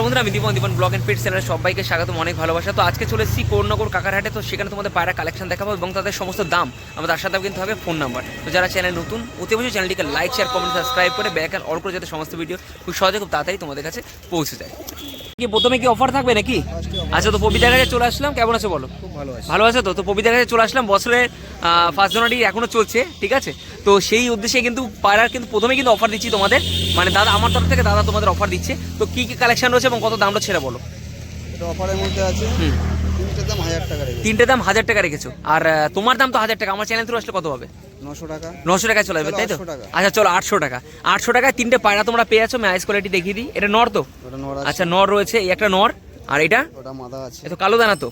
বন্ধুরা, আমি Dipan Dipan blog and pet চ্যানেলে সবাইকে স্বাগতম, অনেক ভালোবাসা। তো আজকে চলে এসেছি কোরনগর কাকারহাটে। তো সেখানে তোমাদের পায়রা কালেকশন দেখাবো এবং তাদের সমস্ত দাম আমাদের তার সাথে কিন্তু হবে ফোন নাম্বার তো যারা চ্যানেল নতুন, অতি অবশ্যই চ্যানেলটিকে লাইক শেয়ার কমেন্ট সাবস্ক্রাইব করে ব্যাক অল করে যাতে সমস্ত ভিডিও খুব সহজে খুব তাড়াতাড়ি তোমাদের কাছে পৌঁছে যায়। কি প্রথমে কি অফার থাকবে নাকি? আচ্ছা তো পবিতার কাছে চলে আসলাম। কেমন আছে বলো? ভালো আছে। তো? তো পবিতার কাছে চলে আসলাম। বছরের ফার্স্ট জানুয়ারি এখনও চলছে ঠিক আছে? তো সেই উদ্দেশ্যে কিন্তু পাড়ার কিন্তু প্রথমে কিন্তু অফার দিচ্ছি তোমাদের। মানে দাদা আমার তরফ থেকে দাদা তোমাদের অফার দিচ্ছে। তো কি কি কালেকশন রয়েছে এবং কত দামটা ছেড়ে বলো? অফারের মধ্যে আছে। হুম। তিনটে দাম হাজার টাকা রেখেছে। তিনটে দাম হাজার টাকা রেখেছো। আর তোমার দাম তো হাজার টাকা আমার চ্যানেল থ্রু আসলে কত হবে? নশো টাকা। নশো টাকায় চলে যাবে তাই তো? আচ্ছা চলো আটশো টাকা। আটশো টাকায় তিনটে পায়রা তোমরা পেয়ে আছো আমি আইস কোয়ালিটি দেখিয়ে দিই। এটা নর তো? আচ্ছা নর রয়েছে এই একটা নর। আর এটা? ওটা মাদা আছে। এ তো কালো দানা তো?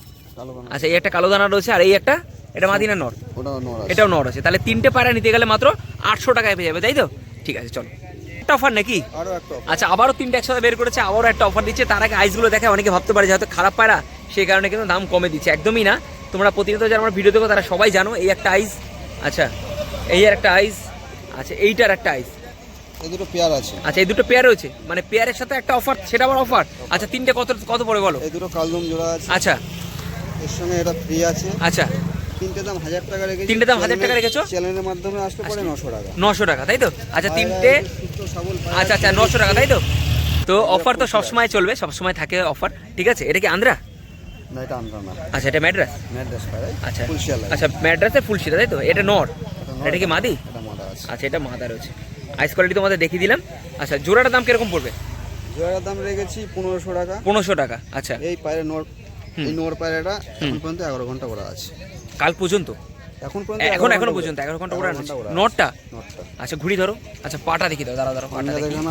আচ্ছা এই একটা কালো দানা রয়েছে আর এই একটা এটা মাদিনা নর। এটাও নর আছে। তাহলে তিনটে পায়রা নিতে গেলে মাত্র আটশো টাকায় পেয়ে যাবে তাই তো? ঠিক আছে চলো। একটা অফার নাকি। আচ্ছা আবারও তিনটে একসাথে বের করেছে আবারও একটা অফার দিচ্ছে। তার আগে আইসগুলো দেখে অনেকে ভাবতে পারে যে হয়তো খারাপ পায়রা সেই কারণে কিন্তু দাম কমে দিচ্ছে। একদমই না। তোমরা প্রতিনিয়ত যারা আমার ভিডিও দেখো তারা সবাই জানো এই একটা আইস আচ্ছা এই আর একটা আইস আচ্ছা এইটার একটা আইস এই দুটো পেয়ার আছে। আচ্ছা এই দুটো পেয়ার রয়েছে। মানে পেয়ারের সাথে একটা অফার সেটা আবার অফার আচ্ছা তিনটে কত কত পড়ে বলো? এই দুটো কালদম জোড়া আছে। আচ্ছা। এর সঙ্গে এটা ফ্রি আছে। আচ্ছা। তিনটে দাম হাজার টাকা রেখেছি। তিনটে দাম 1000 টাকা রেখেছো? চ্যানেলের মাধ্যমে আসলে পরে নশো টাকা। নশো টাকা তাই তো? আচ্ছা তিনটে আচ্ছা আচ্ছা নশো টাকা তাই তো? তো অফার তো সবসময় চলবে সবসময় থাকে অফার। ঠিক আছে এটা কি আন্দ্রা? না এটা আনরা না। আচ্ছা এটা ম্যাড্রাস? ম্যাড্রেস আচ্ছা। আচ্ছা ম্যাড্রাসে তাই তো? এটা নর। এটা কি মাদি? আচ্ছা এটা মাদা রয়েছে। আইস কোয়ালিটি তোমাদের দেখিয়ে দিলাম। আচ্ছা জোড়াটার দাম কীরকম পড়বে? জোড়ার দাম রেখেছি পনেরোশো টাকা। পনেরোশো টাকা আচ্ছা। এই পায়রা নর হুম। এই নর পায়রাটা এখন পর্যন্ত এগারো ঘণ্টা ওরা আছে। কাল পর্যন্ত? এখন এখন এখনও পর্যন্ত? এগারো ঘণ্টা 11 ওড়ানো ওরা। নটটা আচ্ছা ঘুড়ি ধরো। আচ্ছা পাটা দেখি দাও দাঁড়া দাঁড়া পাটা দেখি। একদম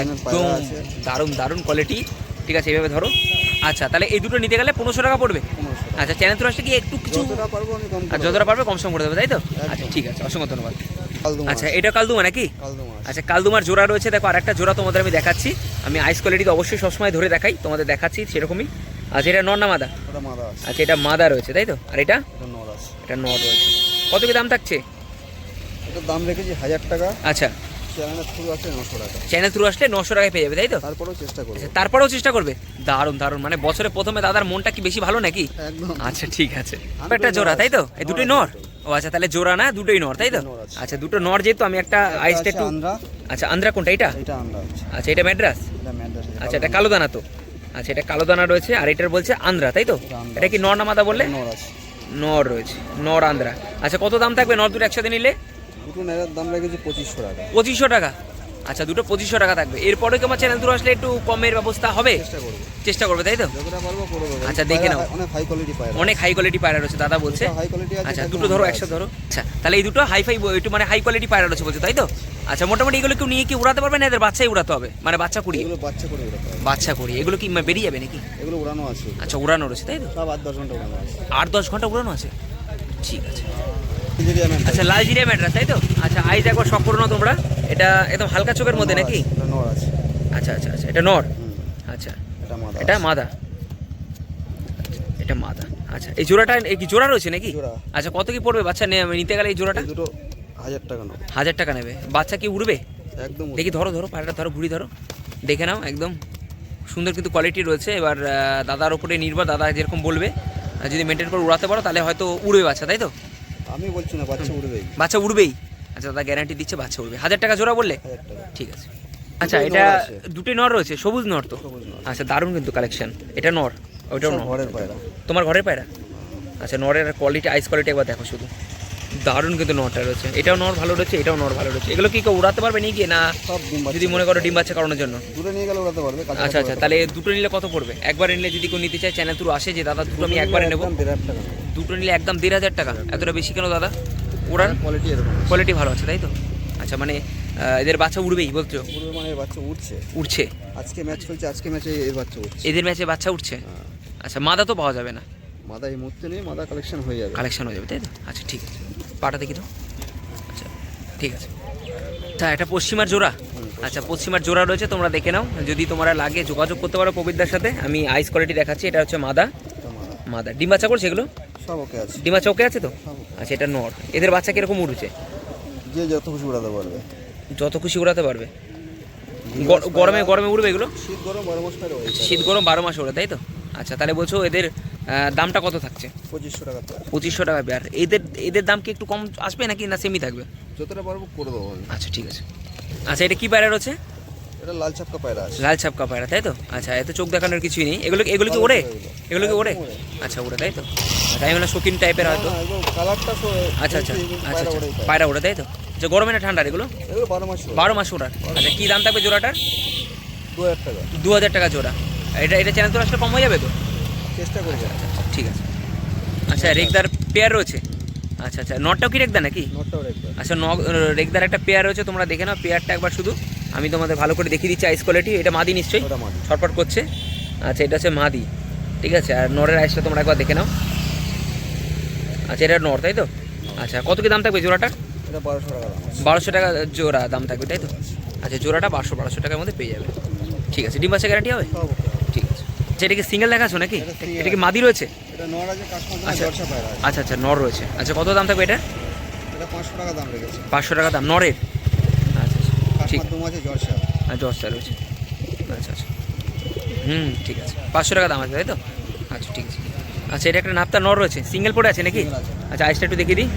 একদম দারুণ দারুণ কোয়ালিটি ঠিক আছে এইভাবে ধরো। আচ্ছা তাহলে এই দুটো নিতে গেলে পনেরোশো টাকা পড়বে? আচ্ছা চ্যানেল তো আসলে কি একটু কিছু যতটা পারব করে পারবে কম সম করে দেবে তাই তো? আচ্ছা ঠিক আছে অসংখ্য ধন্যবাদ। আচ্ছা এটা কালদুমা নাকি। আচ্ছা কালদুমার জোড়া রয়েছে দেখো আরেকটা জোড়া তোমাদের আমি দেখাচ্ছি। আমি আইস কোয়ালিটি অবশ্যই সবসময় ধরে দেখাই তোমাদের দেখাচ্ছি সেরকমই। আচ্ছা এটা নর না মাদা? আচ্ছা এটা মাদা রয়েছে তাই তো? আর এটা? এটা নর রয়েছে। কত কি দাম থাকছে? এটার দাম রেখেছি হাজার টাকা। আচ্ছা। চ্যানেল থ্রু আসলে নশো টাকায় পেয়ে যাবে তাই তো? তারপরেও চেষ্টা করব। আচ্ছা তারপরেও চেষ্টা করবে? দারুণ দারুণ। মানে বছরে প্রথমে দাদার মনটা কি বেশি ভালো নাকি? আচ্ছা ঠিক আছে। একটা জোড়া তাই তো? এই দুটোই নর নর? ও আচ্ছা তাহলে জোড়া না দুটোই নর তাই তো? আচ্ছা দুটো নর যেহেতু আমি একটা আইসটা এটা একটু আচ্ছা আন্দ্রা কোনটা এটা? আচ্ছা এটা ম্যাড্রাস? আচ্ছা এটা কালো দানা তো। আচ্ছা এটা কালো দানা রয়েছে আর এটার বলছে আন্দ্রা তাই তো? এটা কি নর না মাদা বললে? নর আছে। নর রয়েছে নর আন্দ্রা আচ্ছা কত দাম থাকবে নর দুটো একসাথে নিলে? দুটো নেড়ার দাম রেখেছি পঁচিশশো টাকা। পঁচিশশো টাকা। আচ্ছা দুটো পঁচিশশো টাকা থাকবে। এরপরে কি আমার চ্যানেল থ্রু আসলে একটু কমের ব্যবস্থা হবে? চেষ্টা করব। চেষ্টা করবে তাই তো? আচ্ছা, দেখে নাও। অনেক হাই কোয়ালিটি পায়রা অনেক হাই কোয়ালিটি পায়রা রয়েছে দাদা বলছে। হাই কোয়ালিটি আছে আচ্ছা দুটো ধরো একসাথে ধরো। আচ্ছা তাহলে এই দুটো হাই ফাই একটু মানে হাই কোয়ালিটি পায়রা রয়েছে বলছে তাই তো? আচ্ছা মোটামুটি এগুলো কেউ নিয়ে কি উড়াতে পারবে না? এদের বাচ্চাই উড়াতে হবে। মানে বাচ্চা কুড়িয়ে। এগুলো বাচ্চা করে উড়াতে হবে। বাচ্চা কুড়িয়ে। এগুলো কি বেরিয়ে যাবে নাকি? এগুলো উড়ানো আছে। আচ্ছা উড়ানো রয়েছে তাই তো? সব আট দশ ঘণ্টা উড়ানো আছে। আট দশ ঘণ্টা উড়ানো আছে? ঠিক আছে। আচ্ছা লাল জিরিয়া ম্যাট্রাস তাই তো? আচ্ছা আইজ একবার শখ করো না তোমরা? এটা একদম হালকা চোখের মধ্যে নাকি? নর আছে আচ্ছা আচ্ছা আচ্ছা এটা নর? আচ্ছা। এটা মাদা এটা মাদা? এটা মাদা। আচ্ছা এই জোড়াটা এই কি জোড়া রয়েছে নাকি? আচ্ছা কত কি পড়বে? বাচ্চা নিতে গেলে এই জোড়াটা? দুটো হাজার টাকা নেব। হাজার টাকা নেবে। বাচ্চা কি উড়বে? একদম দেখি ধরো ধরো পায়রাটা ধরো ঘুরি ধরো। দেখে নাও একদম সুন্দর কিন্তু কোয়ালিটি রয়েছে। এবার দাদার উপরে নির্ভর দাদা যেরকম বলবে যদি মেনটেন করে উড়াতে পারো তাহলে হয়তো উড়বে বাচ্চা তাই তো? আমি বলছি না বাচ্চা উড়বেই। বাচ্চা উড়বেই। আচ্ছা দাদা গ্যারান্টি দিচ্ছে বাচ্চা উড়বে। হাজার টাকা জোড়া বললে? ঠিক আছে। আচ্ছা এটা। দুটোই নর রয়েছে সবুজ নর তো? আচ্ছা দারুণ কিন্তু কালেকশন এটা নর ওইটাও নর। তোমার ঘরের পায়রা? আচ্ছা নরের কোয়ালিটি আইস কোয়ালিটি একবার দেখো শুধু। দারুণ কিন্তু নরটা রয়েছে। এটাও নর ভালো রয়েছে এটাও নর ভালো রয়েছে। এগুলো কি কেউ উড়াতে পারবে নিয়ে গিয়ে না সব যদি মনে করো ডিম বাচ্চা করানোর জন্য? দূরে নিয়ে গেলে উড়াতে পারবে আচ্ছা আচ্ছা তাহলে দুটো নিলে কত পড়বে? একবার নিলে যদি কেউ নিতে চায় চ্যানেল থ্রু আসে যে দাদা দুটো আমি একবারে নেব। দুটো নিলে একদম দেড় হাজার টাকা। এতটা বেশি কেন দাদা? ওড়ান কোয়ালিটি কোয়ালিটি ভালো আছে তাই তো? আচ্ছা মানে এদের বাচ্চা উড়বেই বলছো? পূর্বে মানে বাচ্চা উঠছে উঠছে আজকে ম্যাচ চলছে আজকে ম্যাচে এর বাচ্চা উঠছে এদের ম্যাচে বাচ্চা উঠছে হ্যাঁ। আচ্ছা মাদা তো পাওয়া যাবে না। মাদা এই মুহূর্তে নেই মাদা কালেকশন হয়ে যাবে। কালেকশন হয়ে যাবে তাই তো? আচ্ছা ঠিক আছে। পাটা দেখি তো। আচ্ছা ঠিক আছে। আচ্ছা এটা পশ্চিমার জোড়া? আচ্ছা পশ্চিমার জোড়া রয়েছে তোমরা দেখে নাও। যদি তোমরা লাগে যোগাযোগ করতে পারো কবিরদার সাথে। আমি আইস কোয়ালিটি দেখাচ্ছি এটা হচ্ছে মাদা। মাদা। ডিম বাচ্চা করছে এগুলো? সব ওকে আছে। ডিম বাচ্চা ওকে আছে তো? আচ্ছা এটা নর এদের বাচ্চা কীরকম উঠছে যে যত খুশি উড়াতে পারবে। যত খুশি উড়াতে পারবে। গর- গরমে গরমে উড়বে এগুলো? শীত গরম বারো মাস শীত গরম বারো মাস ওড়ে তাই তো? আচ্ছা তাহলে বলছো এদের দামটা কত থাকছে? পঁচিশশো টাকা পঁচিশশো টাকা পেয়ার। এদের এদের দাম কি একটু কম আসবে নাকি না সেমই থাকবে? যতটা পারব করে দেবো আচ্ছা ঠিক আছে। আচ্ছা এটা কি পায়রা রয়েছে? এটা লাল ছাপকা পায়রা আছে। লাল ছাপকা পায়রা তাই তো? আচ্ছা এত চোখ দেখানোর কিছুই নেই। এগুলো এগুলো কি ওড়ে? এগুলো কি ওড়ে? ওড়ে। আচ্ছা ওড়ে তাই তো? তাই মানে শৌখিন টাইপের হয়তো। কালারটা আচ্ছা আচ্ছা আচ্ছা আচ্ছা। পায়রা। ওড়ে তাই তো? আচ্ছা গরমে না ঠান্ডার এগুলো? এগুলো বারো মাস। বারো মাস ওড়ার। আচ্ছা কী দাম থাকবে জোড়াটার? দু হাজার টাকা। দু হাজার টাকা জোড়া। এটা এটা চ্যানেল তো আসলে কম হয়ে যাবে তো? চেষ্টা করব ঠিক আছে। আচ্ছা রেগদার পেয়ার রয়েছে? আচ্ছা আচ্ছা নটটাও কি রেগদা নাকি? আচ্ছা ন রেগদার একটা পেয়ার রয়েছে তোমরা দেখে নাও পেয়ারটা একবার শুধু। আমি তোমাদের ভালো করে দেখিয়ে দিচ্ছি আইস কোয়ালিটি এটা মাদি নিশ্চয়ই? ছটফট করছে। আচ্ছা এটা হচ্ছে মাদি। ঠিক আছে আর নরের আইসটা তোমরা একবার দেখে নাও। আচ্ছা এটা নর তাই তো? আচ্ছা কত কি দাম থাকবে জোড়াটার? এটা বারোশো টাকা বারোশো টাকা জোড়া দাম থাকবে তাই তো? আচ্ছা জোড়াটা বারোশো বারোশো টাকার মধ্যে পেয়ে যাবে। ঠিক আছে ডিম বাচ্চা গ্যারান্টি হবে সব okay হবে। ঠিক আছে আচ্ছা এটা কি সিঙ্গেল দেখাছো নাকি? এটা কি মাদি রয়েছে? আচ্ছা। আচ্ছা আচ্ছা নর রয়েছে। আচ্ছা কত দাম থাকবে এটা? পাঁচশো টাকা দাম নরের? আচ্ছা আচ্ছা ঠিক। জলসা আর রয়েছে। আচ্ছা আচ্ছা। হুম ঠিক আছে। পাঁচশো টাকা দাম আছে তাই তো? আচ্ছা ঠিক আছে। আচ্ছা এটা একটা নাপ্তা নর রয়েছে। সিঙ্গেল পড়ে আছে নাকি? আচ্ছা আইসটা একটু দেখিয়ে দিই।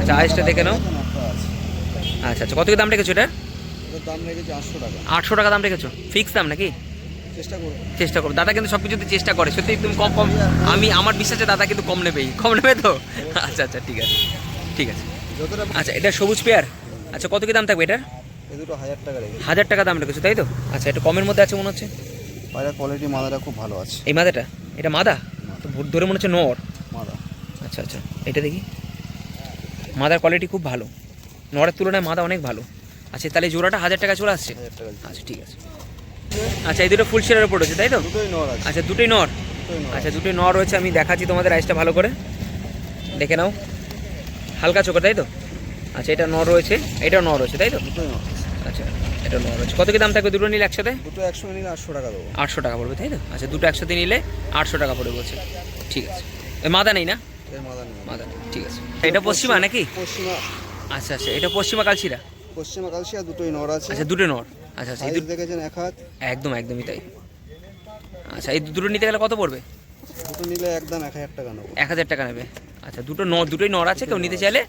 আচ্ছা আইসটা দেখে নাও। আচ্ছা আচ্ছা কত কি দাম রেখেছো এটা দাম রেখেছে আটশো টাকা। আটশো টাকা দাম রেখেছো। ফিক্স দাম নাকি? চেষ্টা করব। চেষ্টা দাদা কিন্তু সব কিছুতে চেষ্টা করে। সত্যি তুমি কম কম আমি আমার বিশ্বাসে দাদা কিন্তু কম নেবেই। কম নেবে তো? আচ্ছা আচ্ছা ঠিক আছে। ঠিক আছে। আচ্ছা এটা সবুজ পেয়ার? আচ্ছা কত কি দাম থাকবে এটার? দুটো হাজার টাকা হাজার টাকা দাম রেখেছো তাই তো? আচ্ছা এটা কমের মধ্যে আছে মনে হচ্ছে? পায়রা কোয়ালিটি মাদাটা খুব ভালো আছে। এই মাদাটা? এটা মাদা? তো ভোট ধরে মনে হচ্ছে নর। মাদা। আচ্ছা আচ্ছা এটা দেখি। মাদার কোয়ালিটি খুব ভালো। নরের তুলনায় মাদা অনেক ভালো। আচ্ছা তাহলে জোড়াটা হাজার টাকা চলে আসছে? আচ্ছা ঠিক আছে। আচ্ছা এই দুটো ফুল শেয়ারের উপর রয়েছে তাই তো? দুটোই নর আচ্ছা দুটোই নর? আচ্ছা দুটোই নর রয়েছে আমি দেখাচ্ছি তোমাদের আইসটা ভালো করে। দেখে নাও। হালকা চোখে তাই তো? আচ্ছা এটা নর রয়েছে এটাও নর রয়েছে তাই তো? দুটোই আচ্ছা এটা নর রয়েছে। কত কি দাম থাকবে দুটো নিলে একসাথে? দুটো একশো নিলে আটশো টাকা দেবো। আটশো টাকা পড়বে তাই তো? আচ্ছা দুটো একসাথে নিলে আটশো টাকা পড়বে বলছে। ঠিক আছে। মাদা নেই না? মাদা নেই। ঠিক আছে। এটা পশ্চিমা নাকি? পশ্চিমা। আচ্ছা আচ্ছা এটা পশ্চিমা কালশিরা? পশ্চিমা কালসিয়া দুটোই নর আছে। আচ্ছা দুটো নর। আচ্ছা আচ্ছা দুটো দেখেছেন এক হাত? একদম একদমই তাই। আচ্ছা এই দুটো নিতে গেলে কত পড়বে? দুটো নিলে একদম এক হাজার টাকা নেব। এক হাজার টাকা নেবে। আচ্ছা দুটো নর দুটোই নর আছে কেউ নিতে চাইলে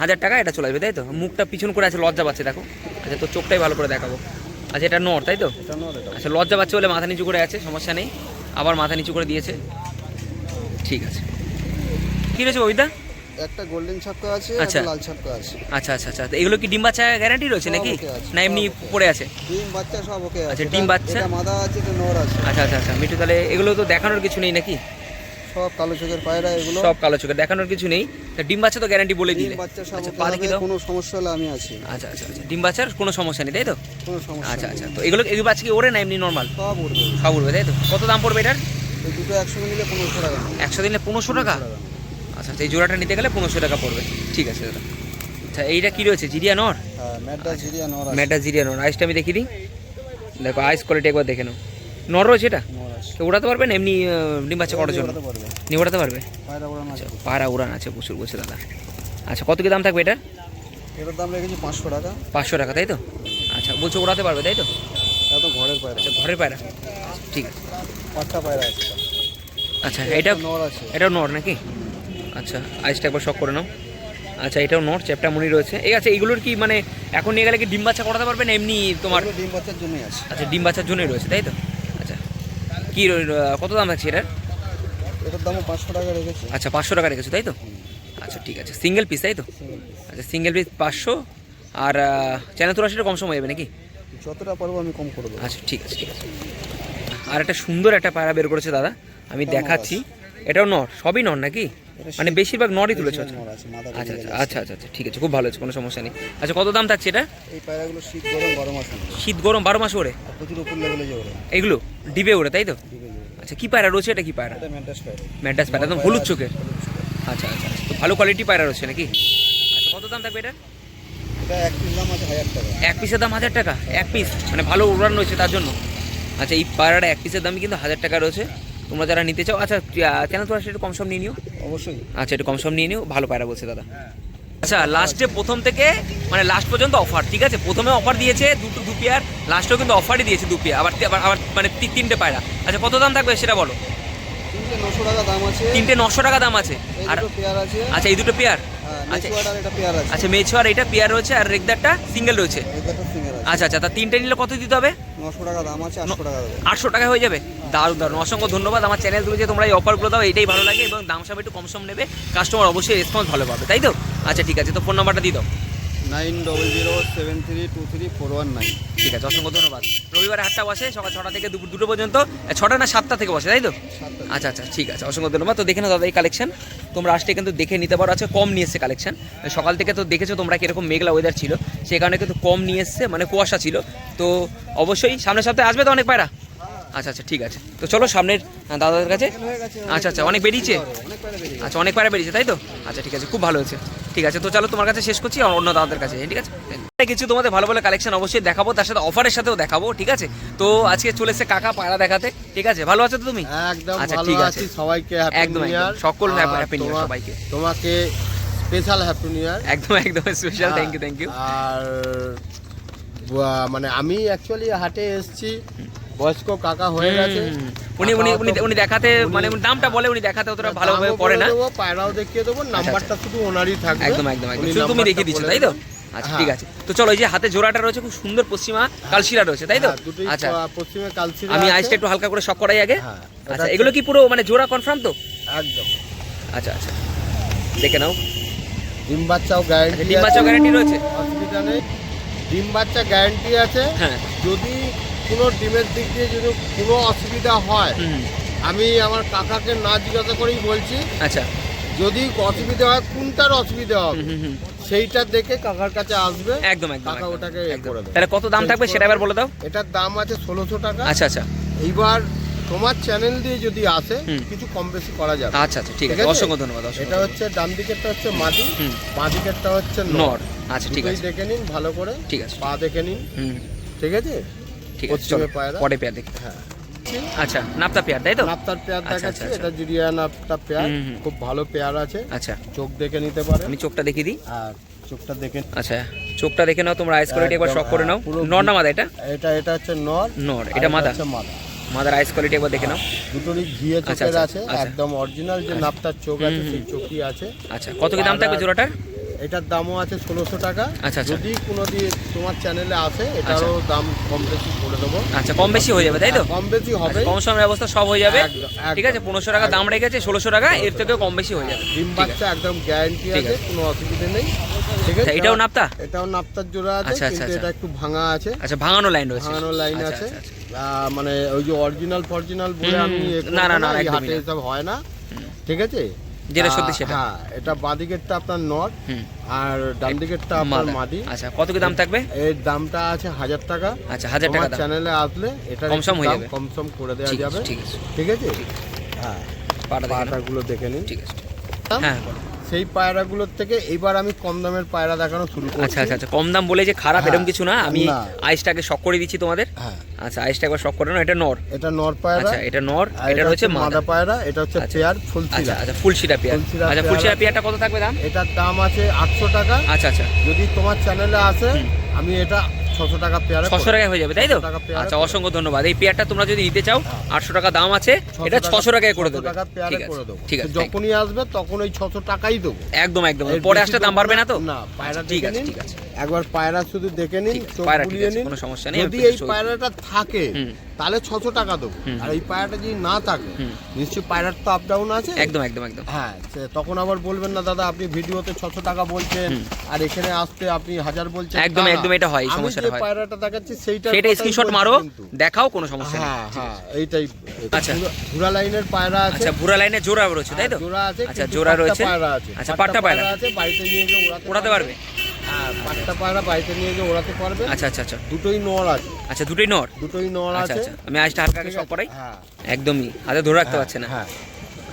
হাজার টাকা এটা চলে আসবে তাই তো? মুখটা পিছন করে আছে লজ্জা পাচ্ছে দেখো। আচ্ছা তোর চোখটাই ভালো করে দেখাবো। আচ্ছা এটা নর তাই তো? আচ্ছা লজ্জা পাচ্ছে বলে মাথা নিচু করে আছে সমস্যা নেই। আবার মাথা নিচু করে দিয়েছে। ঠিক আছে। কী রয়েছে ববিদা একটা গোল্ডেন ছাপকা আছে আচ্ছা। লাল ছাপকা আছে। আচ্ছা আচ্ছা আচ্ছা। এগুলো কি ডিম বাচ্চা গ্যারান্টি রয়েছে নাকি? না এমনি পড়ে আছে? ডিম বাচ্চা সব ওকে আছে। আচ্ছা, ডিম বাচ্চা? মাদা আছে এটা নর আছে। আচ্ছা আচ্ছা আচ্ছা। মিঠু তাহলে এগুলো তো দেখানোর কিছু নেই নাকি? সব কালো চোখের পায়রা এগুলো। সব কালো চোখে দেখানোর কিছু নেই। তা ডিম বাচ্চা তো গ্যারান্টি বলে দিলে। বাচ্চা সব আচ্ছা পা দেখি কোনো সমস্যা হলে আমি আছি। আচ্ছা আচ্ছা আচ্ছা। ডিম বাচ্চার কোনো সমস্যা নেই তাই তো? কোনো সমস্যা আচ্ছা আচ্ছা। তো এগুলো এগুলো বাচ্চা কি ওরে না এমনি নর্মাল সব উঠবে সব উঠবে তাই তো? কত দাম পড়বে এটার? দুটো একসঙ্গে নিলে পনেরোশো টাকা। একশো দিনে পনেরোশো টাকা। আচ্ছা আচ্ছা এই জোড়াটা নিতে গেলে পনেরোশো টাকা পড়বে। ঠিক আছে দাদা। আচ্ছা এইটা কী রয়েছে? জিরিয়া নর? হ্যাঁ ম্যাডাস জিরিয়া নর আইসটা আমি দেখিয়ে দিই দেখো আইস কোয়ালিটি একবার দেখে নাও। নর রয়েছে এটা? উড়াতে পারবেন এমনি ডিম বাচ্চা করার জন্য? নিয়ে উড়াতে পারবে? আছে। আচ্ছা উড়ান আছে প্রচুর বলছে দাদা। আচ্ছা কত কি দাম থাকবে এটা এটার দাম রেখেছি পাঁচশো টাকা। পাঁচশো টাকা তাই তো? আচ্ছা বলছো উড়াতে পারবে তাই তো? ঘরের পায়রা। আচ্ছা ঘরের পায়রা। ঠিক আছে। পাট্টা পায়রা আছে। এটা। আচ্ছা এটা নর আছে। এটাও নর নাকি? আচ্ছা আইসটা একবার শখ করে নাও। আচ্ছা এটাও নর চ্যাপটা মুড়ি রয়েছে। এই আছে এইগুলোর কি মানে এখন নিয়ে গেলে কি ডিম বাচ্চা করাতে পারবে না এমনি তোমার? ডিম বাচ্চার জন্যই আছে। আচ্ছা ডিম বাচ্চার জন্যই রয়েছে তাই তো? আচ্ছা কি কত দাম আছে এটার? এটার দামও পাঁচশো টাকা রেখেছি। আচ্ছা পাঁচশো টাকা রেখেছো তাই তো? আচ্ছা ঠিক আছে। সিঙ্গেল পিস তাই তো? আচ্ছা সিঙ্গেল পিস পাঁচশো। আর চ্যানেল তোলা সেটা কম সময় যাবে নাকি? যতটা পারব আমি কম করে দেবো। আচ্ছা ঠিক আছে ঠিক আছে। আর একটা সুন্দর একটা পায়রা বের করেছে দাদা। আমি দেখাচ্ছি। এটাও নর সবই নর নাকি? মানে বেশিরভাগ নরই তুলেছো? আছে, আচ্ছা আচ্ছা আচ্ছা আচ্ছা আচ্ছা ঠিক আছে খুব ভালো হচ্ছে কোনো সমস্যা নেই। আচ্ছা কত দাম থাকছে এটা? এই পায়রাগুলো শীত গরম বারো মাস। শীত গরম বারো মাস ওরে প্রচুর উপর লেভেলে ওরে এগুলো? ডিবে ওরে তাই তো। আচ্ছা কি পায়রা রয়েছে এটা কি পায়রা? ম্যান্টাস পায়রা। একদম হলুদ চোখের? আচ্ছা আচ্ছা আচ্ছা। তো ভালো কোয়ালিটি পায়রা রয়েছে নাকি? আচ্ছা কত দাম থাকবে এটা? এক দাম আছে পিসের দাম হাজার টাকা এক পিস মানে ভালো উড়ান রয়েছে তার জন্য। আচ্ছা এই পায়রাটা এক পিসের দামই কিন্তু হাজার টাকা রয়েছে। তোমরা যারা নিতে চাও আচ্ছা চ্যানেল তো একটু কম সম নিয়ে নিও? অবশ্যই। আচ্ছা একটু কম সম নিয়ে নিও ভালো পায়রা বলছে দাদা। আচ্ছা লাস্টে প্রথম থেকে মানে লাস্ট পর্যন্ত অফার ঠিক আছে? প্রথমে অফার দিয়েছে দুটো দু পেয়ার লাস্টেও কিন্তু অফারই দিয়েছে দু পেয়ার আবার আবার মানে তিনটে পায়রা। আচ্ছা কত দাম থাকবে সেটা বলো? তিনটে নশো টাকা দাম আছে। তিনটে নশো টাকা দাম আছে। আর আচ্ছা এই দুটো পেয়ার হ্যাঁ আচ্ছা। মেচুয়ার আর এটা পেয়ার আচ্ছা মেছো আর এটা পেয়ার রয়েছে আর রেগদারটা সিঙ্গেল রয়েছে। আচ্ছা আচ্ছা তা তিনটে নিলে কত দিতে হবে? নশো টাকা দাম আছে আটশো টাকা দেবে আটশো টাকা হয়ে যাবে? দারুণ দারুণ। অসংখ্য ধন্যবাদ। আমার চ্যানেল তুলে যে তোমরা এই অফারগুলো দাও এটাই ভালো লাগে এবং দাম সব একটু কম সম নেবে। কাস্টমার অবশ্যই রেসপন্স ভালো পাবে তাই তো? আচ্ছা ঠিক আছে তো ফোন নাম্বারটা দিয়ে দাও। Nine double zero seven three two three four one nine ঠিক আছে অসংখ্য ধন্যবাদ। রবিবার হাটটা বসে সকাল ছটা থেকে দুপুর দুটো পর্যন্ত। ছটা না সাতটা থেকে বসে তাই তো? আচ্ছা আচ্ছা ঠিক আছে অসংখ্য ধন্যবাদ। তো দেখে নাও দাদা এই কালেকশন তোমরা আসলে কিন্তু দেখে নিতে পারো আছে কম নিয়ে এসছে কালেকশন সকাল থেকে তো দেখেছ তোমরা কীরকম মেঘলা ওয়েদার ছিল সেই কারণে কিন্তু কম নিয়ে এসছে মানে কুয়াশা ছিল। তো অবশ্যই সামনের সপ্তাহে আসবে তো অনেক পায়রা? আচ্ছা আচ্ছা ঠিক আছে। তো চলো সামনের দাদাদের কাছে। আচ্ছা আচ্ছা অনেক বেরিয়েছে? আচ্ছা অনেক পায়রা বেরিয়েছে তাই তো? আচ্ছা ঠিক আছে খুব ভালো হয়েছে। ঠিক আছে তো চলো তোমার কাছে শেষ করছি আর অন্য দাদাদের কাছে ঠিক আছে? কিছু তোমাদের ভালো ভালো কালেকশন অবশ্যই দেখাবো তার সাথে অফারের সাথেও দেখাবো ঠিক আছে? তো আজকে চলে এসেছে কাকা পায়রা দেখাতে ঠিক আছে? ভালো আছো তো তুমি? একদম আচ্ছা, ঠিক আছে। সবাইকে হ্যাপি একদম, নিউ সকল new year সবাইকে। তোমাকে স্পেশাল হ্যাপি নিউ ইয়ার একদম একদম special thank you thank you আর মানে আমি অ্যাকচুয়ালি হাটে এসেছি বয়স্ক কাকা হয়ে গেছে। উনি উনি উনি উনি দেখাতে মানে দামটা বলে উনি দেখাতে অতটা ভালোভাবে করে না। দেবো, পায়রাও দেখিয়ে দেবো নাম্বারটা শুধু ওনারই থাকবে। একদম একদম একদম। শুধু তুমি দেখিয়ে দিচ্ছ তাই তো? আচ্ছা হ্যাঁ। ঠিক আছে। তো চলো এই যে হাতে জোড়াটা রয়েছে খুব সুন্দর পশ্চিমা কালশিরা রয়েছে তাই তো? হ্যাঁ, আচ্ছা। পশ্চিমে কালচিরা আমি আইসটা একটু হালকা করে শক করাই আগে। হ্যাঁ, আচ্ছা এগুলো কি পুরো মানে জোড়া কনফার্ম তো? একদম। আচ্ছা আচ্ছা। দেখে নাও। ডিম বাচ্চাও গ্যারান্টি ডিম বাচ্চা গ্যারান্টি রয়েছে? নেই ডিম বাচ্চা গ্যারান্টি আছে। হ্যাঁ। যদি কোনো ডিমের দিক দিয়ে যদি কোনো অসুবিধা হয় আমি আমার কাকাকে না জিজ্ঞাসা করেই বলছি। আচ্ছা। যদি অসুবিধা হয় কোনটার অসুবিধা হবে? সেইটা দেখে কাকার কাছে আসবে। একদম একদম কাকা ওটাকে এ করে দেবে। তাহলে কত দাম থাকবে সেটা এবার বলে দাও। এটার দাম আছে ষোলোশো টাকা। আচ্ছা আচ্ছা। এইবার তোমার চ্যানেল দিয়ে যদি আসে কিছু কম বেশি করা যাবে। আচ্ছা আচ্ছা ঠিক আছে? অসংখ্য ধন্যবাদ এটা হচ্ছে ডান দিকেরটা হচ্ছে মাটি। বাঁ দিকেরটা হচ্ছে নর। আচ্ছা ঠিক আছে। দেখে নিন ভালো করে। ঠিক আছে। পা দেখে নিন। ঠিক আছে? ঠিক আছে চলো পরে পেয়ার দেখি। হ্যাঁ। আচ্ছা নাপতা পেয়ার তাই তো? নাপ্তার পেয়ার আচ্ছা, দেখাচ্ছি আচ্ছা, এটা জুরিয়া নাপটা পেয়ার। খুব ভালো পেয়ার আছে। আচ্ছা। চোখ দেখে নিতে পারে। আমি চোখটা দেখিয়ে দিই। আর চোখটা দেখে আচ্ছা চোখটা দেখে নাও তোমরা আইস কোয়ালিটি একবার শক করে নাও। হ্যাঁ, নর না মাদা এটা? এটা এটা হচ্ছে নর। নর এটা মাদা? মাদা। মাদার আইস কোয়ালিটি একবার দেখে নাও। দুটোরই ঘিয়ে আচ্ছা, চোখের আচ্ছা, আছে। আচ্ছা। একদম অরিজিনাল যে নাপটার চোখ আছে সেই চোখই আছে। আচ্ছা কত কি দাম থাকবে জোড়াটার? এটার দামও আছে ষোলোশো টাকা। আচ্ছা, আচ্ছা। যদি কোনো দিয়ে তোমার চ্যানেলে আসে এটারও দাম কম বেশি করে দেবো। আচ্ছা কম বেশি হয়ে যাবে তাই তো? হ্যাঁ, কম বেশি হবে। আচ্ছা, কম সময় ব্যবস্থা সব হয়ে যাবে। ঠিক আছে পনেরোশো টাকা দাম রেখেছে ষোলোশো টাকা এর থেকেও কম বেশি হয়ে যাবে। ডিম বাচ্চা একদম গ্যারান্টি আছে আছে। কোনো অসুবিধা নেই। ঠিক আচ্ছা, এটাও নাপতা? এটাও নাপতার জোড়া আছে আচ্ছা, আচ্ছা, কিন্তু আচ্ছা। এটা একটু ভাঙা আছে। আচ্ছা ভাঙানো লাইন রয়েছে। ভাঙানো লাইন আচ্ছা, আছে। আচ্ছা, আচ্ছা। মানে ওই যে অরিজিনাল ফরিজিনাল বলে আমি না, না, না, হাটে এসব হয় না। ঠিক আছে? যেটা সত্যি সেটা। হ্যাঁ এটা বাঁদিকেরটা আপনার নট আর ডান দিকেরটা আপনার মাদা। আচ্ছা কত কি দাম থাকবে? এর দামটা আছে হাজার টাকা। আচ্ছা হাজার টাকা চ্যানেলে আসলে এটা কম সম হয়ে যাবে। কম সম করে দেওয়া যাবে। ঠিক আছে। ঠিক আছে? হ্যাঁ পাটাগুলো দেখে নিন। ঠিক আছে। হ্যাঁ। সেই পায়রাগুলোর থেকে এইবার আমি কম দামের পায়রা দেখানো শুরু করছি। আচ্ছা আচ্ছা আচ্ছা। কম দাম বলে যে খারাপ হ্যাঁ, এরকম কিছু না আমি আইসটাকে শক করে দিচ্ছি তোমাদের। হ্যাঁ। আচ্ছা আইসটা একবার শক করে নাও এটা নর। এটা নর পায়রা। আচ্ছা এটা নর এটা হচ্ছে মাদা। পায়রা এটা হচ্ছে আচ্ছা। পেয়ার আচ্ছা ফুলচিরা আচ্ছা ফুলশিরা পেয়ার। আচ্ছা পেয়ার। ফুলশিরা পেয়ারটা কত থাকবে দাম? এটার দাম আছে আটশো টাকা। আচ্ছা আচ্ছা। যদি তোমার চ্যানেলে আসে আমি এটা ছশো টাকা পেয়ারে ছশো টাকায় হয়ে যাবে তাই তো? 600 টাকা পেয়ারে আচ্ছা অসংখ্য ধন্যবাদ। এই পেয়ারটা তোমরা যদি নিতে চাও আটশো টাকা দাম আছে এটা ছশো টাকায় করে দেবো। ঠিক আছে করে দেবো। ঠিক আছে যখনই আসবে তখন ওই ছশো টাকাই দেবো। একদম একদম। পরে আসলে দাম বাড়বে না তো? না ঠিক আছে ঠিক আছে। একবার পায়রা শুধু দেখে নিন চোখ বুলিয়ে নিন। কোনো সমস্যা নেই, যদি এই পায়রাটা থাকে তাহলে ছশো টাকা দেবো। আর এই পায়রাটা যদি না থাকে। নিশ্চয়ই পায়রার তো আপ ডাউন আছে? একদম একদম একদম। হ্যাঁ তখন আবার বলবেন না দাদা আপনি ভিডিওতে ছশো টাকা বলছেন আর এখানে আসতে আপনি হাজার বলছেন। একদম, একদম এটা হয়, সমস্যাটা হয়। পায়রাটা দেখাচ্ছি সেইটা সেটা স্ক্রিনশট মারো দেখাও কোনো সমস্যা নেই। হ্যাঁ হ্যাঁ এইটাই আচ্ছা। ভুরা লাইনের পায়রা আছে। আচ্ছা বুড়া লাইনে জোড়া রয়েছে তাই তো? হ্যাঁ, জোড়া আছে আচ্ছা জোড়া রয়েছে। পায়রা আছে। আচ্ছা পাট্টা পায়রা। আছে বাড়িতে নিয়ে ওড়াতে পারবে? হ্যাঁ পাট্টা পায়রা বাড়িতে নিয়ে গিয়ে ওড়াতে পারবে। আচ্ছা আচ্ছা আচ্ছা। দুটোই নর আছে। আচ্ছা দুটোই নর? দুটোই নর আচ্ছা আছে। আচ্ছা। আমি হালকা সব? হ্যাঁ। একদমই। হাতে ধরে রাখতে পারছে না। হ্যাঁ।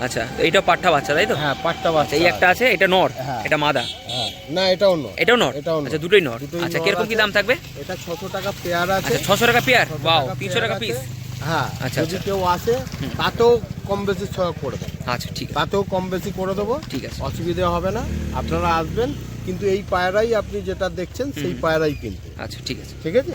আচ্ছা এইটা পাঠা বাচ্চা তাই তো? হ্যাঁ পাট্টা আচ্ছা বাচ্চা। এই একটা আছে এটা নর? হ্যাঁ। এটা মাদা? হ্যাঁ। না এটাও নর। এটাও নর? এটাও নর। আচ্ছা দুটোই নর। আচ্ছা কীরকম কি দাম থাকবে? এটা ছশো টাকা পেয়ার আছে। আচ্ছা ছশো টাকা পেয়ার? বাও টাকা তিনশো টাকা পেয়ার পিস। হ্যাঁ আচ্ছা, যদি আচ্ছা। কেউ আসে তাতেও কম বেশি ছ- করে দেবো। আচ্ছা ঠিক তাতেও কম বেশি করে দেবো। ঠিক আছে। অসুবিধা হবে না। আপনারা আসবেন কিন্তু এই পায়রাই আপনি যেটা দেখছেন সেই পায়রাই কিন্তু। আচ্ছা ঠিক আছে। ঠিক আছে?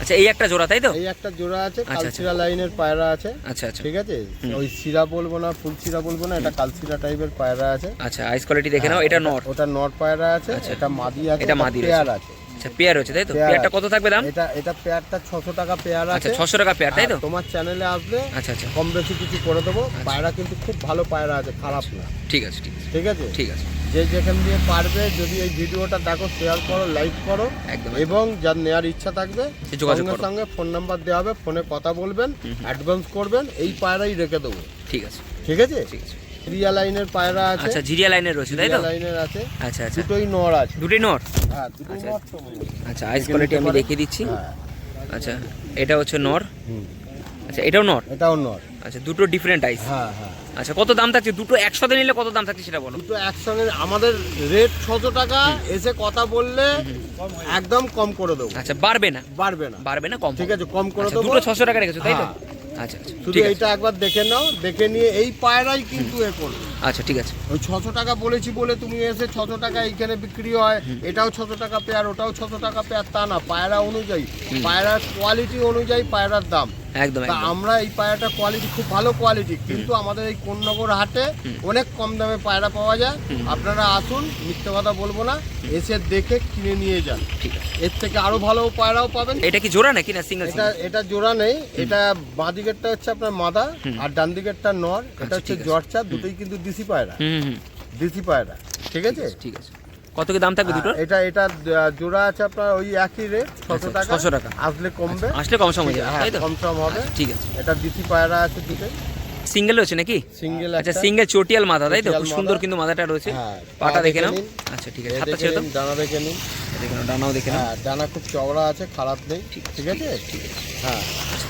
আচ্ছা এই একটা জোড়া তাই তো? এই একটা জোড়া আছে আচ্ছা, কালচিরা লাইনের পায়রা আছে। আচ্ছা আচ্ছা। ঠিক আছে? ওই সিরা বলব না ফুল সিরা বলব না এটা কালচিরা টাইপের পায়রা আছে। আচ্ছা আইস কোয়ালিটি দেখে নাও এটা নর ওটা নর পায়রা আছে আচ্ছা। এটা মাদি আছে এটা মাদি। আছে। আচ্ছা পেয়ার হচ্ছে তাই তো? পেয়ারটা কত থাকবে দাম? এটা এটা পেয়ারটা ছশো টাকা পেয়ার আচ্ছা আছে। ছশো টাকা পেয়ার তাই তো? তোমার চ্যানেলে আসলে আচ্ছা আচ্ছা। কম বেশি কিছু করে দেবো। পায়রা কিন্তু খুব ভালো পায়রা আছে খারাপ না। ঠিক আছে ঠিক আছে। ঠিক আছে? ঠিক আছে। যে যেখান দিয়ে পারবে যদি এই ভিডিওটা দেখো শেয়ার করো লাইক করো। একদম এবং যার নেওয়ার ইচ্ছা থাকবে সঙ্গে সঙ্গে ফোন নাম্বার দেওয়া হবে ফোনে কথা বলবেন অ্যাডভান্স করবেন এই পায়রাই রেখে দেবো। ঠিক আছে। ঠিক আছে? ঠিক আছে। রিয়া লাইনের পায়রা আছে। আচ্ছা জিরিয়া লাইনের রয়েছে তাই তো? লাইনের আছে। আচ্ছা আচ্ছা। দুটোই নর আছে। দুটোই নর? হ্যাঁ দুটোই আচ্ছা। নর আচ্ছা আইস কোয়ালিটি আমি দেখিয়ে দিচ্ছি। হ্যাঁ। আচ্ছা এটা হচ্ছে নর। আচ্ছা এটাও নর? এটাও নর। আচ্ছা দুটো ডিফারেন্ট আইস হ্যাঁ হ্যাঁ। আচ্ছা কত দাম থাকছে? দুটো একসাথে নিলে কত দাম থাকছে সেটা বলো। দুটো একসঙ্গে আমাদের রেট ছশো টাকা এসে কথা বললে একদম কম করে দেবো। আচ্ছা বাড়বে না। বাড়বে না। বাড়বে না কম ঠিক আছে কম করে আচ্ছা, দেবো। দুটো ছশো টাকা রেখেছো তাই তো? হ্যাঁ। আচ্ছা আচ্ছা। শুধু এটা এইটা একবার দেখে নাও দেখে নিয়ে এই পায়রাই কিন্তু এ করবে। আচ্ছা ঠিক আছে। ওই ছশো টাকা বলেছি বলে তুমি এসে ছশো টাকা এইখানে বিক্রি হয় এটাও ছশো টাকা পেয়ার ওটাও ছশো টাকা পেয়ার তা না পায়রা অনুযায়ী। পায়রার কোয়ালিটি অনুযায়ী পায়রার দাম। একদম আমরা এই পায়রাটা কোয়ালিটি খুব ভালো কোয়ালিটি কিন্তু আমাদের এই কোন্নগর হাটে অনেক কম দামে পায়রা পাওয়া যায়। আপনারা আসুন মিথ্যে কথা বলব না এসে দেখে কিনে নিয়ে যান। ঠিক আছে। এর থেকে আরও ভালো পায়রাও পাবেন। এটা কি জোড়া নাকি না সিঙ্গেল এটা এটা জোড়া নেই এটা বাঁ দিকেরটা হচ্ছে আপনার মাদা আর ডান দিকেরটা নর এটা আচ্ছা, হচ্ছে ঠিক আছে। জর্চা দুটোই কিন্তু দিশি পায়রা। হুম হুম দিশি পায়রা ঠিক আছে? ঠিক আছে কত কি দাম থাকবে দুটো এটা এটা জোড়া আছে আপনার ওই একই রেট ছশো টাকা। 600 টাকা। আসলে কমবে। আসলে কম সময় হ্যাঁ কম সম হবে। ঠিক আছে। এটা দিশি পায়রা আছে দুটোই। সিঙ্গেল রয়েছে নাকি? সিঙ্গেল আচ্ছা সিঙ্গেল চটিয়াল মাথা তাই তো? খুব সুন্দর কিন্তু মাথাটা রয়েছে। হ্যাঁ, পাটা দেখে নাও। আচ্ছা ঠিক আছে হাতটা ছেড়ে দাও। ডানা দেখে নিন। দেখে নাও ডানাও দেখে নাও। হ্যাঁ ডানা খুব চওড়া আছে খারাপ নেই ঠিক আছে হ্যাঁ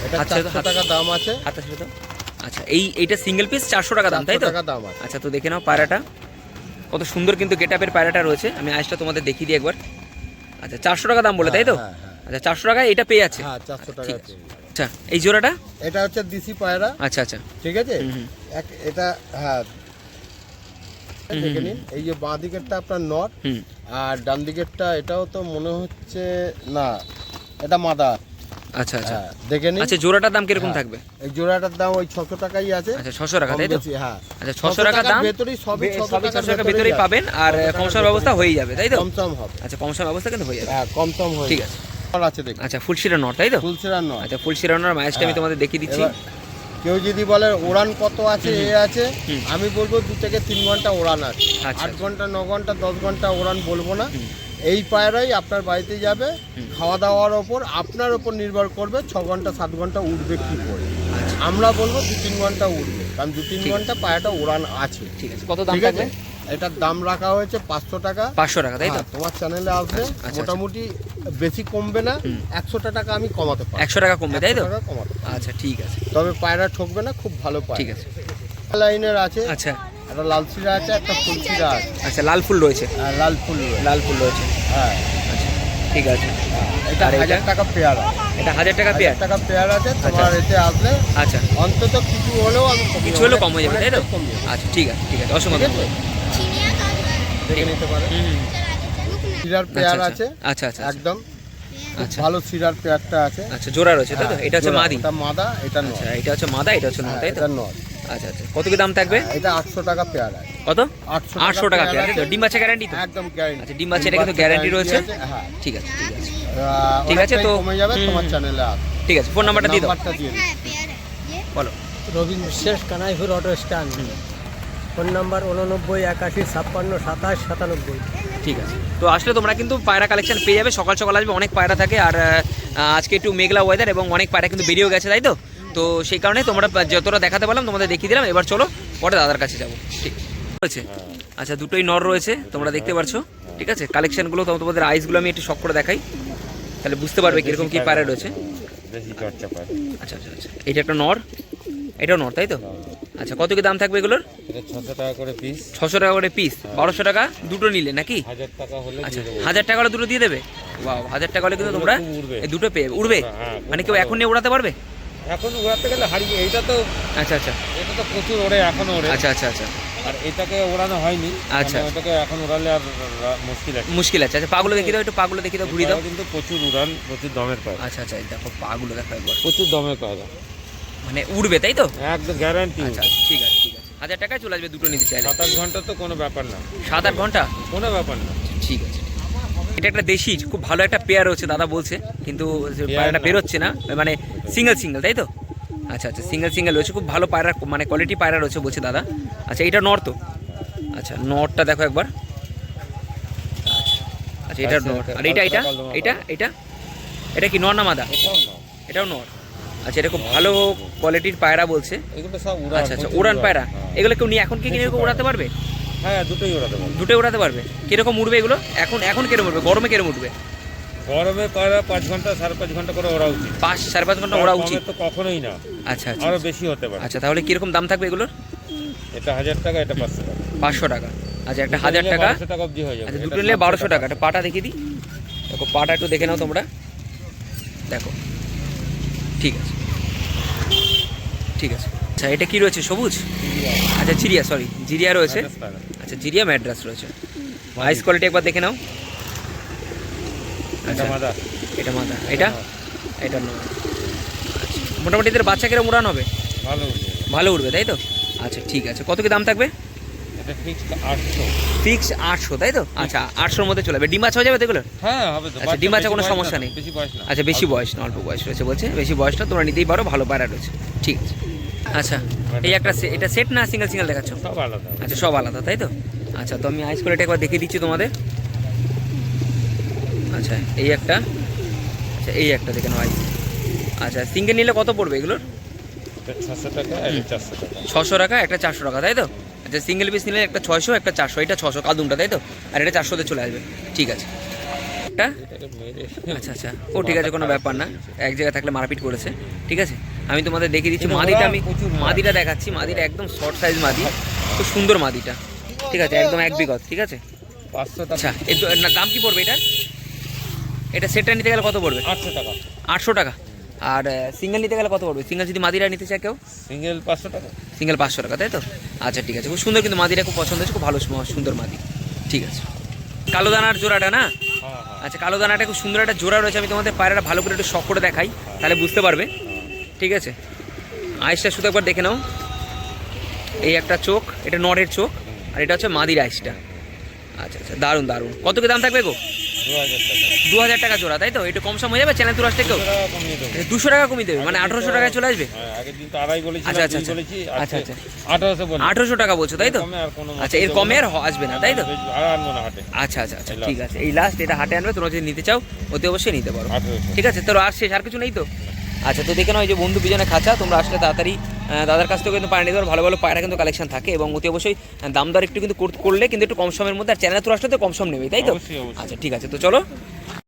এটা হাত ছেড়ে দাও, চারশো হাত- টাকা দাম আছে। হাতটা ছেড়ে দাও। আচ্ছা এই এইটা সিঙ্গেল পিস চারশো টাকা দাম তাই তো? 400 দাম আচ্ছা তো দেখে নাও পায়রাটা। কত সুন্দর কিন্তু গেট আপের পায়রাটা রয়েছে। আমি আইসটা তোমাদের দেখিয়ে দিই একবার। আচ্ছা চারশো টাকা দাম বলে তাই তো? হ্যাঁ, হ্যাঁ। আচ্ছা চারশো টাকায় এটা পেয়ে হ্যাঁ টাকা ঠিক আছে। আচ্ছা এই জোড়াটা? এটা হচ্ছে দিশি পায়রা। আচ্ছা আচ্ছা। ঠিক আছে। এক এটা হ্যাঁ। দেখে নিন। এই যে বাঁ দিকেরটা আপনার নট আর ডান দিকেরটা এটাও তো মনে হচ্ছে না এটা মাদা আচ্ছা আচ্ছা। হ্যাঁ দেখে নিন। আচ্ছা জোড়াটার দাম কীরকম হ্যাঁ। থাকবে? এই জোড়াটার দাম ওই ছশো টাকাই আছে। আচ্ছা ছশো টাকা তাই তো? হ্যাঁ। আচ্ছা ছশো টাকা দাম? ভেতরেই সবই বে- ছশো সবই টাকার ছশো টাকা ভেতরেই পাবেন আর কম ব্যবস্থা হয়ে যাবে তাই তো? কম সম হবে। আচ্ছা কম সম ব্যবস্থা কিন্তু হয়ে যাবে। হ্যাঁ কম সম হয়ে ঠিক আছে। আছে দেখুন। আচ্ছা ফুলশিরা নট তাই তো? ফুলসেরা নয় আচ্ছা ফুলশিরা নট ম্যাচটা আমি হ্যাঁ। তোমাদের দেখিয়ে দিচ্ছি। কেউ যদি বলে ওড়ান কত আছে এ আছে আমি বলব দু থেকে তিন ঘণ্টা ওড়ান আছে। আচ্ছা, আট। ঘণ্টা ন ঘণ্টা দশ ঘণ্টা ওড়ান বলব না। এই পায়রাই আপনার বাড়িতে যাবে খাওয়া দাওয়ার ওপর আপনার ওপর নির্ভর করবে ছ ঘণ্টা সাত ঘণ্টা উঠবে কি করে। আচ্ছা আমরা বলব দু তিন ঘণ্টা উঠবে কারণ দু তিন ঘণ্টা পায়রাটা ওড়ান আছে। ঠিক আছে। কত দাম থাকবে এটার দাম রাখা হয়েছে পাঁচশো টাকা। পাঁচশো টাকা তাই তো? হ্যাঁ, তোমার চ্যানেলে আসলে আচ্ছা, আচ্ছা। মোটামুটি বেশি কমবে না। একশোটা টাকা আমি কমাতে পারব। একশো টাকা কমবে তাই তো? 100 টাকা কমাতে আচ্ছা ঠিক আছে। তবে পায়রা ঠকবে না খুব ভালো পায়রা। ঠিক আছে। লাইনের আছে। আচ্ছা। একটা লাল চিরা আছে একটা ফুল চিরা আছে। আচ্ছা লাল ফুল রয়েছে? আর লাল ফুল রয়েছে। লাল ফুল রয়েছে। হ্যাঁ। আচ্ছা ঠিক আছে। এটা আর এটা? হাজার টাকা পেয়ার। এটা হাজার টাকা পেয়ার? হাজার টাকা পেয়ার আছে তোমার এতে আসলে আচ্ছা। অন্তত কিছু হলেও আমি কমিয়ে কিছু হলেও কম হয়ে যাবে তাই তো? অনেকটাই কমিয়ে দেবো। আচ্ছা ঠিক আছে ঠিক আছে অসংখ্য ঠিক আছে? ধন্যবাদ। দেখে নিতে পারে। হুম, হুম। সিরার পেয়ার আচ্ছা, আছে আচ্ছা আচ্ছা আচ্ছা। একদম। আচ্ছা। ভালো সিরার পেয়ারটা আছে। আচ্ছা জোড়া রয়েছে তাই তো? হ্যাঁ, এটা হচ্ছে জোড়া, মাদি। ওটা মাদা এটা নয় আচ্ছা এটা হচ্ছে মাদা এটা হচ্ছে তাই তো? এটা নয় আচ্ছা আচ্ছা। কত কি দাম থাকবে? এটা আটশো টাকা পেয়ার আছে। কত? আটশো আটশো টাকা পেয়ার আছে। ডিম আছে গ্যারান্টি তো? একদম গ্যারান্টি আচ্ছা, ডিম বাচ্চা এটা কিন্তু guarantee রয়েছে? হ্যাঁ। ঠিক আছে ঠিক আছে। ঠিক আছে, তো- কমে যাবে তোমার চ্যানেলে ঠিক আছে ফোন নাম্বারটা দিয়ে দাও। নাম্বারটা দিয়ে দিই। বলো। রবীন্দ্র শেষ Kanaipur auto stand phone number উননব্বই একাশি ছাপ্পান্ন সাতাশ সাতানব্বই। ঠিক আছে। তো আসলে তোমরা কিন্তু পায়রা কালেকশন পেয়ে যাবে। সকাল সকাল আসবে অনেক পায়রা থাকে। আর আজকে একটু মেঘলা ওয়েদার এবং অনেক পায়রা কিন্তু বেরিয়েও গেছে তাই তো? তো সেই কারণে তোমরা যতটা দেখাতে পারলাম তোমাদের দেখিয়ে দিলাম। এবার চলো পরে দাদার কাছে যাব। ঠিক। আছে আচ্ছা দুটোই নর রয়েছে তোমরা দেখতে পারছ। ঠিক আছে? কালেকশনগুলো তোমাদের আইসগুলো আমি একটু শখ করে দেখাই। তাহলে বুঝতে পারবে কীরকম কী পায়রা রয়েছে। আচ্ছা আচ্ছা আচ্ছা। এটা একটা নর? এটাও নর তাই তো? আচ্ছা কত কি দাম থাকবে এগুলোর? ছশো টাকা করে পিস ছশো টাকা করে পিস বারোশো টাকা দুটো নিলে নাকি? হাজার টাকা হলে আচ্ছা হাজার টাকা হলে দুটো দিয়ে দেবে? ওয়াও হাজার টাকা হলে কিন্তু তোমরা এই দুটো পেয়ে উড়বে? হ্যাঁ, মানে কেউ এখন নিয়ে উড়াতে পারবে? এখন উড়াতে গেলে হারিয়ে এইটা তো আচ্ছা আচ্ছা। এটা তো প্রচুর ওড়ে এখনও ওড়ে। আচ্ছা আচ্ছা আচ্ছা। আর এটাকে ওড়ানো হয়নি। আচ্ছা। মানে ওটাকে এখন ওড়ালে আর মুশকিল আছে। মুশকিল আছে। আচ্ছা পাগুলো দেখিয়ে দাও একটু পাগুলো দেখিয়ে দাও ঘুরিয়ে দাও। কিন্তু প্রচুর উড়ান প্রচুর দমের পায় আচ্ছা আচ্ছা দেখো পাগুলো দেখো একবার। প্রচুর দমের পায়রা। মানে উড়বে তাই তো? একদম গ্যারান্টি আচ্ছা ঠিক আছে ঠিক আছে। হাজার টাকায় চলে আসবে দুটো নিতে চাইলে। সাত আট ঘণ্টা তো কোনো ব্যাপার না। সাত আট ঘণ্টা? কোনো ব্যাপার না। ঠিক আছে। এটা একটা দেশি খুব ভালো একটা পেয়ার হচ্ছে দাদা বলছে। কিন্তু যে পায়রাটা। বেরোচ্ছে না মানে সিঙ্গেল সিঙ্গেল তাই তো? আচ্ছা আচ্ছা সিঙ্গেল সিঙ্গেল রয়েছে খুব ভালো পায়রা মানে কোয়ালিটি পায়রা রয়েছে বলছে দাদা। আচ্ছা এটা নর তো? আচ্ছা নরটা দেখো একবার। আচ্ছা এটা আচ্ছা, নর। আর এটা এটা। এটা? এটা এটা? কি নর না মাদা? এটাও নর। আচ্ছা এটা খুব ভালো কোয়ালিটির পায়রা বলছে। আচ্ছা আচ্ছা উড়ান পায়রা। হ্যাঁ। এগুলো কেউ নিয়ে এখন কি কিনে উড়াতে পারবে? হ্যাঁ দুটোই ওড়াতে পারবে। দুটোই উড়াতে পারবে? কীরকম উঠবে এগুলো? এখন এখন কীরকম উঠবে গরমে কেরম উঠবে? গরমে পায়রা পাঁচ ঘণ্টা সাড়ে পাঁচ ঘণ্টা করে ওড়া উচিত। পাঁচ সাড়ে পাঁচ ঘণ্টা ওড়া উচিত? তো কখনোই না। আচ্ছা আচ্ছা আরও বেশি হতে পারে। আচ্ছা তাহলে কীরকম দাম থাকবে এগুলোর? এটা হাজার টাকা এটা পাঁচশো টাকা। পাঁচশো টাকা। আচ্ছা একটা হাজার টাকা। বারোশো অবধি হয়ে যাবে। আচ্ছা দুটো নিলে বারোশো টাকা। একটা পাটা দেখিয়ে দিই। দেখো পাটা একটু দেখে নাও তোমরা। দেখো। ঠিক আছে। ঠিক আছে। আচ্ছা এটা কি রয়েছে? সবুজ? আচ্ছা জিরিয়া সরি জিরিয়া রয়েছে। আচ্ছা জিরিয়া ম্যাড্রাস রয়েছে। আইস কোয়ালিটি একবার দেখে নাও। এটা আচ্ছা মাদা এটা মাথা এটা? এটা নয় আচ্ছা মোটামুটি এদের বাচ্চা কিরম উড়ান হবে? ভালো উঠবে। ভালো উঠবে তাই তো? আচ্ছা ঠিক আছে। কত কি দাম থাকবে? ফিক্স আটশো। তাই তো? আচ্ছা আটশোর মধ্যে চলে যাবে। ডিম বাচ্চা হয়ে যাবে এগুলো? হ্যাঁ হবে তো। আচ্ছা, ডিম বাচ্চা কোনো সমস্যা নেই। বেশি বয়স না। আচ্ছা বেশি বয়স না অল্প বয়স রয়েছে বলছে। বেশি বয়সটা তোমরা নিতেই পারো ভালো পায়রা রয়েছে। ঠিক আছে। আচ্ছা এই একটা এটা সেট না সিঙ্গেল সিঙ্গেল দেখাচ্ছ? সব আলাদা। আচ্ছা সব আলাদা তাই তো? আচ্ছা তো আমি আইস কোয়ালিটি একবার দেখিয়ে দিচ্ছি তোমাদের। আচ্ছা এই একটা। আচ্ছা এই একটা দেখে নাও আইস আচ্ছা সিঙ্গেল নিলে কত পড়বে এগুলোর? ছশো টাকা একটা চারশো টাকা তাই তো? আচ্ছা সিঙ্গেল পিস নিলে একটা ছয়শো একটা চারশো এটা ছশো কাদুমটা তাই তো? আর এটা চারশোতে চলে আসবে। ঠিক আছে। একটা? আচ্ছা আচ্ছা। ও ঠিক আছে কোনো ব্যাপার না। এক জায়গায় থাকলে মারপিট করেছে। ঠিক আছে? আমি তোমাদের দেখিয়ে দিচ্ছি মাদিটা আমি মাদিটা দেখাচ্ছি মাদিটা একদম শর্ট সাইজ মাদি খুব সুন্দর মাদিটা। ঠিক আছে একদম এক বিগত ঠিক আছে? আচ্ছা না, দাম কি পড়বে এটা এটা সেটটা নিতে গেলে কত পড়বে? আটশো টাকা। আটশো টাকা। আর সিঙ্গেল নিতে গেলে কত পড়বে? সিঙ্গেল যদি মাদিরা নিতে চায় কেউ? সিঙ্গেল পাঁচশো টাকা। সিঙ্গেল পাঁচশো টাকা তাই তো? আচ্ছা ঠিক আছে খুব সুন্দর কিন্তু মাদিটা খুব পছন্দ হয়েছে খুব ভালো সুন্দর মাদি। ঠিক আছে। কালো দানার জোড়াটা না? হ্যাঁ হ্যাঁ। আচ্ছা কালো দানাটা খুব সুন্দর একটা জোড়া রয়েছে আমি তোমাদের পায়রাটা ভালো করে একটু শখ করে দেখাই তাহলে বুঝতে পারবে। ঠিক আছে? আইসটা শুধু একবার দেখে নাও। এই একটা চোখ এটা নরের চোখ আর এটা হচ্ছে মাদির আইসটা আচ্ছা আচ্ছা দারুণ দারুণ। কত কি দাম থাকবে গো? দু হাজার টাকা জোড়া তাই তো? একটু কম সম হয়ে যাবে? চ্যানেল তুরাস থেকেও দুশো টাকা কমিয়ে দুশো টাকা কমিয়ে দেবে? মানে আঠারোশো টাকায় চলে আসবে? হ্যাঁ আচ্ছা, আচ্ছা, আচ্ছা। আচ্ছা, আচ্ছা। আঠারোশো টাকা বলছো তাই তো? আচ্ছা এর কমে আর আসবে না তাই তো? আচ্ছা আচ্ছা আচ্ছা ঠিক আছে। এই লাস্ট এটা হাটে আনবে তোমরা যদি নিতে চাও অতি অবশ্যই নিতে পারো। ঠিক আছে তোর আর শেষ আর কিছু নেই তো? আচ্ছা তো দেখে নাও এই যে বন্ধু পিছনে খাঁচা তোমরা আসলে তাড়াতাড়ি দাদার কাছ থেকে কিন্তু পায়রা নিতে ভালো ভালো পায়রা কিন্তু কালেকশন থাকে এবং অতি অবশ্যই দামদার দাম দর একটু কিন্তু কর- করলে কিন্তু একটু কম সময়ের মধ্যে আর চ্যানেল তোর আসলে তো কম সম নেবে তাই তো। আচ্ছা ঠিক আছে তো চলো